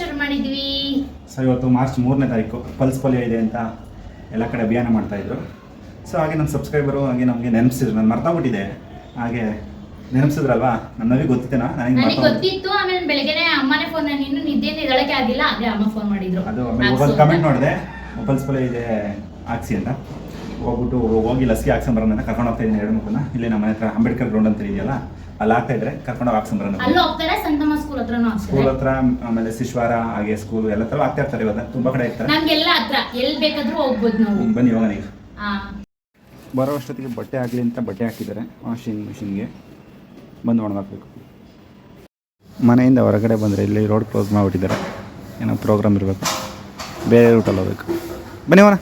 ಶುರು ಮಾಡಿದ್ವಿ. ಸೊ ಇವತ್ತು ಮಾರ್ಚ್ ಮೂರನೇ ತಾರೀಕು ಪಲ್ಸ್ ಪೋಲಿಯೋ ಇದೆ ಅಂತ ಎಲ್ಲ ಕಡೆ ಅಭಿಯಾನ ಮಾಡ್ತಾ ಇದ್ರು. ಸೊ ಹಾಗೆ ನಮ್ಮ ಸಬ್ಸ್ಕ್ರೈಬರು ಹಾಗೆ ನಮಗೆ ನೆನಪಿಸಿದ್ರು. ನಾನು ಮರ್ತಾಬಿಟ್ಟಿದೆ ಹಾಗೆ ನೆನಪಿಸಿದ್ರಲ್ವಾ? ನನ್ನ ನಮಗೆ ಗೊತ್ತಿತ್ತೇನಾ? ನನಗೆ ನನಗೆ ಗೊತ್ತಿತ್ತು. ಆಮೇಲೆ ಬೆಳಗ್ಗೆನೆ ಅಮ್ಮನೇ ಫೋನ್ ನಾನು ಇನ್ನು ನಿದ್ದೆಯಿಂದ ಇರಳಕ್ಕೆ ಆಗಿಲ್ಲ. ಅದೇ ಅಮ್ಮ ಫೋನ್ ಮಾಡಿದ್ರು. ಅದು ಆಮೇಲೆ ಕಮೆಂಟ್ ನೋಡಿದೆ. ಪಲ್ಸ್ ಪೋಲಿಯೋ ಇದೆ ಹಾಕ್ಸಿ ಅಂತ. ಹೋಗ್ಬಿಟ್ಟು ಹೋಗಿ ಲಸಿಕೆ ಹಾಕ್ಸ್ಕೊಂಬರೋಣ ಅಂತ ಕರ್ಕೊಂಡು ಹೋಗ್ತಾ ಇದ್ದೀನಿ ಎರಡು ಮಕ್ಕಳನ್ನ. ಇಲ್ಲಿ ನಮ್ಮ ಹತ್ರ ಅಂಬೇಡ್ಕರ್ ಗ್ರೌಂಡ್ ಅಂತ ಇದೆಯಲ್ಲ ಅಲ್ಲಿ ಆಗ್ತಾ ಇದ್ರೆ ಕರ್ಕೊಂಡು ಸಂತಮ್ಮ ಸ್ಕೂಲ್ ಹತ್ರ ಆಮೇಲೆ ಶಿಶ್ವಾರ ಹಾಗೆ ಸ್ಕೂಲ್ ಎಲ್ಲ ತರ ಆಗ್ತಾ ಇರ್ತಾರೆ ಇವಾಗ. ತುಂಬಾ ಕಡೆ ಇರ್ತಾರೆ. ನಾವು. ಬನ್ನಿ ಈಗ. ಹಾ. ಬರೋ ಅಷ್ಟೊತ್ತಿಗೆ ಬಟ್ಟೆ ಆಗಲಿ ಅಂತ ಬಟ್ಟೆ ಹಾಕಿದ್ದಾರೆ ವಾಷಿಂಗ್ ಮಿಷಿನ್ಗೆ. ಬಂದು ಒಣಗಾಕ್ಬೇಕು ಮನೆಯಿಂದ ಹೊರಗಡೆ ಬಂದರೆ ಇಲ್ಲಿ ರೋಡ್ ಕ್ಲೋಸ್ ಮಾಡಿಬಿಟ್ಟಿದ್ದಾರೆ. ಏನೋ ಪ್ರೋಗ್ರಾಮ್ ಇರಬೇಕು. ಬೇರೆ ರೂಟಲ್ಲಿ ಹೋಗ್ಬೇಕು. ಬನ್ನಿ ಹೋಗೋಣ.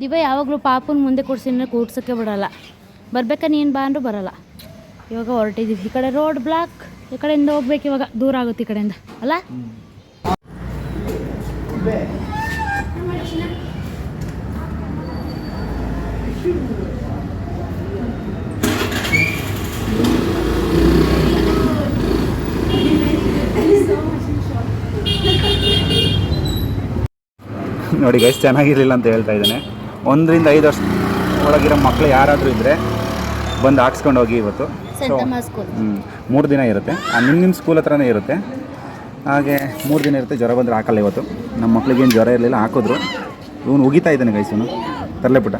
ದಿವ ಯಾವಾಗಲೂ ಪಾಪನ ಮುಂದೆ ಕೂಡ್ಸಿ ಕೂಡ್ಸೋಕ್ಕೆ ಬಿಡಲ್ಲ. ಬರಬೇಕಾ ನೀನು ಬಾ ಅಂದ್ರೂ ಬರಲ್ಲ. ಇವಾಗ ಹೊರಟಿದ್ದೀವಿ ಈ ಕಡೆ ರೋಡ್ ಬ್ಲಾಕ್ ಈ ಕಡೆಯಿಂದ ಹೋಗ್ಬೇಕು ಇವಾಗ. ದೂರ ಆಗುತ್ತೆ ಈ ಕಡೆಯಿಂದ. ಅಲ್ಲ? ನೋಡಿ ಗೈಸ್ ಚೆನ್ನಾಗಿರ್ಲಿಲ್ಲ ಅಂತ ಹೇಳ್ತಾ ಇದ್ದಾನೆ. ಒಂದರಿಂದ ಐದು ವರ್ಷ ಒಳಗಿರೋ ಮಕ್ಕಳು ಯಾರಾದರೂ ಇದ್ದರೆ ಬಂದು ಹಾಕ್ಸ್ಕೊಂಡು ಹೋಗಿ ಇವತ್ತು. ಸೊ ಮೂರು ದಿನ ಇರುತ್ತೆ. ನಿಮ್ಮ ನಿಮ್ಮ ಸ್ಕೂಲ್ ಹತ್ರನೇ ಇರುತ್ತೆ. ಹಾಗೆ ಮೂರು ದಿನ ಇರುತ್ತೆ ಜ್ವರ ಬಂದರೆ ಹಾಕಲ್ಲ ಇವತ್ತು. ನಮ್ಮ ಮಕ್ಳಿಗೇನು ಜ್ವರ ಇರಲಿಲ್ಲ ಹಾಕಿದ್ರು. ಇವನು ಉಗಿತಾ ಇದ್ದಾನೆ ಗೈಸನು ತರಲೆ ಪುಟ್ಟ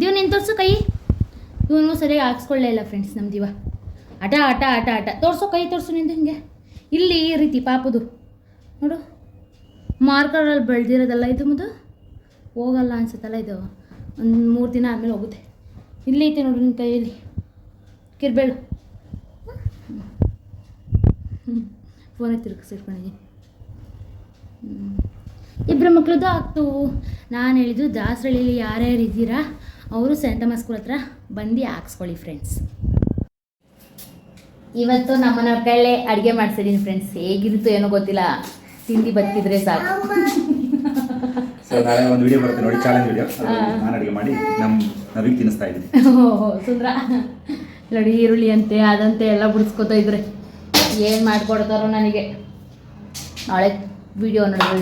ದಿವ ನಿನ್ ತೋರ್ಸು ಕೈ. ಇವನು ಸರಿಯಾಗಿ ಹಾಕ್ಸ್ಕೊಳ್ಳೇ ಇಲ್ಲ ಫ್ರೆಂಡ್ಸ್ ನಮ್ಮ ದಿವ. ಆಟ ಆಟ ಆಟ ಆಟ ತೋರಿಸು ಕೈ ತೋರಿಸು ನಿಂದು ಹಿಂಗೆ. ಇಲ್ಲಿ ಈ ರೀತಿ ಪಾಪದು. ನೋಡು ಮಾರ್ಕರಲ್ಲಿ ಬೆಳೆದಿರೋದಲ್ಲ ಇದು ಮುದು ಹೋಗಲ್ಲ ಅನ್ಸುತ್ತಲ್ಲ ಇದು. ಒಂದು ಮೂರು ದಿನ ಆದಮೇಲೆ ಹೋಗುತ್ತೆ. ಇಲ್ಲಿ ಐತೆ ನೋಡು ನಿನ್ನ ಕೈಯಲ್ಲಿ. ಕಿರ್ಬೇಳು. ಹ್ಞೂ ಫೋನೇ ತಿರುಗಿಸಿಟ್ಕೊಂಡಿದ್ದೀನಿ ಇಬ್ಬರು ಮಕ್ಕಳದ್ದು ಆಗ್ತು. ನಾನು ಹೇಳಿದ್ದು ದಾಸರಳ್ಳಿಯಲ್ಲಿ ಯಾರ್ಯಾರು ಇದ್ದೀರಾ ಅವರು ಸೆಂಟಮ್ಮ ಸ್ಕೂಲ್ ಹತ್ರ ಬಂದು ಹಾಕ್ಸ್ಕೊಳ್ಳಿ ಫ್ರೆಂಡ್ಸ್ ಇವತ್ತು ನಮ್ಮನ ಕೈಲೇ ಅಡುಗೆ ಮಾಡ್ಸಿದ್ದೀನಿ ಫ್ರೆಂಡ್ಸ್ ಹೇಗಿರುತ್ತೋ ಏನೋ ಗೊತ್ತಿಲ್ಲ. ತಿಂಡಿ ಬತ್ತಿದ್ರೆ ಸಾಕು. ಸೊ ನಾಳೆ ಒಂದು ವಿಡಿಯೋ ಬರುತ್ತೆ ನೋಡಿ ಚಾಲೆಂಜ್ ವಿಡಿಯೋ ನಾನು ಅಡುಗೆ ಮಾಡಿ ನಮ್ಮ ನವಿಗೆ ತಿನ್ನಿಸ್ತಾ ಇದ್ದೀನಿ. ಓಹೋ ಸುಂದ್ರ. ನೋಡಿ ಈರುಳ್ಳಿ ಅಂತೆ ಅದಂತೆ ಎಲ್ಲ ಬಿಡಿಸ್ಕೊತಾ ಇದ್ರೆ. ಏನು ಮಾಡ್ಕೊಡ್ತಾರೋ ನನಗೆ. ನಾಳೆ ವಿಡಿಯೋ ನೋಡಿ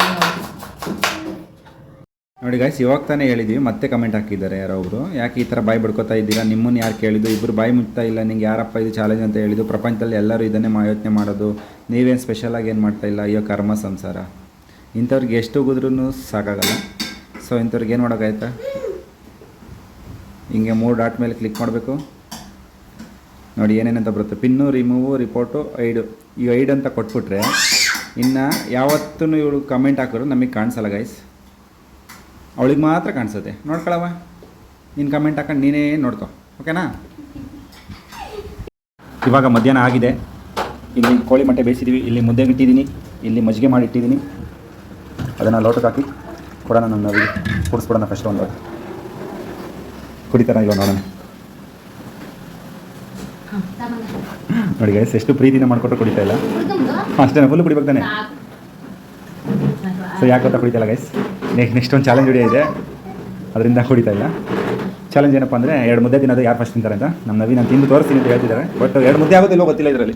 ನೋಡಿ ಗಾಯ್ಸ್ ಇವಾಗ ತಾನೇ ಹೇಳಿದ್ದೀವಿ ಮತ್ತೆ ಕಮೆಂಟ್ ಹಾಕಿದ್ದಾರೆ ಯಾರೋ ಒಬ್ಬರು ಯಾಕೆ ಈ ಥರ ಬಾಯಿ ಬಿಡ್ಕೋತಾ ಇದ್ದೀರಾ? ನಿಮ್ಮನ್ನು ಯಾರು ಕೇಳಿದ್ದು? ಇಬ್ಬರು ಬಾಯಿ ಮುಟ್ತಾ ಇಲ್ಲ, ನಿಂಗೆ ಯಾರಪ್ಪ ಇದು ಚಾಲೆಂಜ್ ಅಂತ ಹೇಳಿದ್ದು? ಪ್ರಪಂಚದಲ್ಲಿ ಎಲ್ಲರೂ ಇದನ್ನೇ ಯೋಚನೆ ಮಾಡೋದು. ನೀವೇನು ಸ್ಪೆಷಲಾಗಿ ಏನು ಮಾಡ್ತಾ ಇಲ್ಲ? ಅಯ್ಯೋ, ಕರ್ಮ ಸಂಸಾರ. ಇಂಥವ್ರಿಗೆ ಎಷ್ಟು ಹೋಗಿದ್ರೂ ಸಾಕಾಗಲ್ಲ. ಸೊ ಇಂಥವ್ರಿಗೆ ಏನು ಮಾಡೋಕ್ಕಾಯ್ತಾ ಹಿಂಗೆ ಮೂರು ಡಾಟ್ ಮೇಲೆ ಕ್ಲಿಕ್ ಮಾಡಬೇಕು. ನೋಡಿ, ಏನೇನಂತ ಬರುತ್ತೆ? Pin, remove, report, ID. ಈ ಐಡ್ ಅಂತ ಕೊಟ್ಬಿಟ್ರೆ, ಇನ್ನು ಯಾವತ್ತೂ ಇವಳು ಕಮೆಂಟ್ ಹಾಕಿದ್ರು ನಮಗೆ ಕಾಣಿಸಲ್ಲ ಗೈಸ್ ಅವಳಿಗೆ ಮಾತ್ರ ಕಾಣಿಸುತ್ತೆ. ನೋಡ್ಕೊಳವ ನೀನು ಕಮೆಂಟ್ ಹಾಕೊಂಡು ನೀನೇ ನೋಡ್ಕೊ. ಓಕೆನಾ? ಇವಾಗ ಮಧ್ಯಾಹ್ನ ಆಗಿದೆ. ಇಲ್ಲಿ ಕೋಳಿ ಮೊಟ್ಟೆ ಬೇಯಿಸಿದ್ದೀವಿ ಇಲ್ಲಿ ಮುದ್ದೆ ಇಟ್ಟಿದ್ದೀನಿ ಇಲ್ಲಿ ಮಜ್ಜಿಗೆ ಮಾಡಿ ಇಟ್ಟಿದ್ದೀನಿ. ಅದನ್ನು ಲೋಟಕ್ಕೆ ಹಾಕಿ ಕೊಡೋಣ ನನ್ನ ಕುಡಿಸ್ಬಿಡೋಣ ಫಸ್ಟ್ ಒಂದು. ಕುಡಿತಾರ ಇವಾಗ ನೋಡೋಣ. ನೋಡಿ ಗೈಸ್ ಎಷ್ಟು ಪ್ರೀತಿನ ಮಾಡಿಕೊಟ್ರು ಕುಡಿತಾ ಇಲ್ಲ. ಅಷ್ಟೇ ಫುಲ್ ಕುಡಿಬೇಕು ತಾನೆ? ಸೊ ಯಾಕೆ ಗೊತ್ತಾ ಕುಡಿತಾ ಇಲ್ಲ ಗೈಸ್ ನೆಕ್ಸ್ಟ್ ನೆಕ್ಸ್ಟ್ ಒಂದು ಚಾಲೆಂಜ್ ವಿಡಿಯೋ ಇದೆ. ಅದರಿಂದ ಹೊಡಿತಾ ಇಲ್ಲ. ಚಾಲೆಂಜ್ ಏನಪ್ಪ ಅಂದರೆ ಎರಡು ಮುದ್ದೆ ತಿನ್ನೋದು ಯಾರು ಫಸ್ಟ್ ತಿಂತಾರೆ ಅಂತ. ನಮ್ಮ ನವಿ ನಾನು ತಿಂದು ತೋರಿಸ್ತೀನಿ ಅಂತ ಹೇಳ್ತಿದ್ದಾರೆ. ಬಟ್ ಎರಡು ಮುದ್ದೆ ಆಗೋದಿಲ್ಲ ಗೊತ್ತಿಲ್ಲ ಇದರಲ್ಲಿ.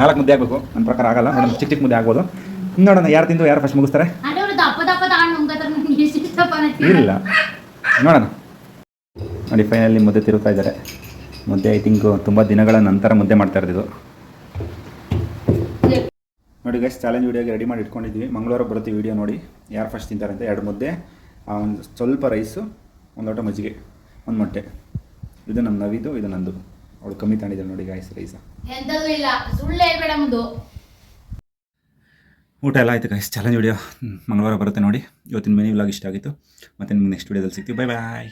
ನಾಲ್ಕು ಮುದ್ದೆ ಆಗಬೇಕು. ನನ್ನ ಪ್ರಕಾರ ಆಗಲ್ಲ. ನೋಡೋಣ ಚಿಕ್ಕ ಚಿಕ್ಕ ಮುದ್ದೆ ಆಗ್ಬೋದು. ನೋಡೋಣ ಯಾರು ತಿಂದು ಯಾರು ಫಸ್ಟ್ ಮುಗಿಸ್ತಾರೆ? ಇಲ್ಲ ನೋಡೋಣ. ನೋಡಿ ಫೈನಲ್ಲಿ ಮುದ್ದೆ ತಿರುಗ್ತಾ ಇದ್ದಾರೆ. ಮುದ್ದೆ ಐ ತಿಂಕ್ ತುಂಬ ದಿನಗಳ ನಂತರ ಮುದ್ದೆ ಮಾಡ್ತಾ ಇರೋದು ನೋಡಿ ಗೈಸ್ ಚಾಲೆಂಜ್ ವೀಡಿಯೋಗೆ ರೆಡಿ ಮಾಡಿ ಇಟ್ಕೊಂಡಿದ್ವಿ. ಮಂಗಳವಾರ ಬರುತ್ತೆ ವಿಡಿಯೋ ನೋಡಿ. ಯಾರು ಫಸ್ಟ್ ತಿಂತಾರೆ ಅಂತ ಎರಡು ಮುದ್ದೆ ಒಂದು ಸ್ವಲ್ಪ ರೈಸು ಒಂದು ಲೋಟ ಮಜ್ಜಿಗೆ ಒಂದು ಮೊಟ್ಟೆ. ಇದು ನಮ್ಮ ನವಿದು ಇದು ನಂದು. ಅವಳು ಕಮ್ಮಿ ತಗೊಂಡಿದ್ದಾಳೆ ನೋಡಿ ಗಾಯ್ಸ್ ರೈಸ ಇಲ್ಲ. ಸುಳ್ಳು ಹೇಳ್ಬೇಡ ಮುಂದು ಊಟ ಎಲ್ಲ ಆಯ್ತು ಗೈಸ್ ಚಾಲೆಂಜ್ ವಿಡಿಯೋ ಮಂಗಳವಾರ ಬರುತ್ತೆ ನೋಡಿ. ಇವತ್ತಿನ ಮೆನು ವ್ಲಾಗ್ ಇಷ್ಟ ಆಗಿತ್ತು. ಮತ್ತು ನಿಮ್ಗೆ ನೆಕ್ಸ್ಟ್ ವಿಡಿಯೋದಲ್ಲಿ ಸಿಗ್ತೀವಿ. Bye bye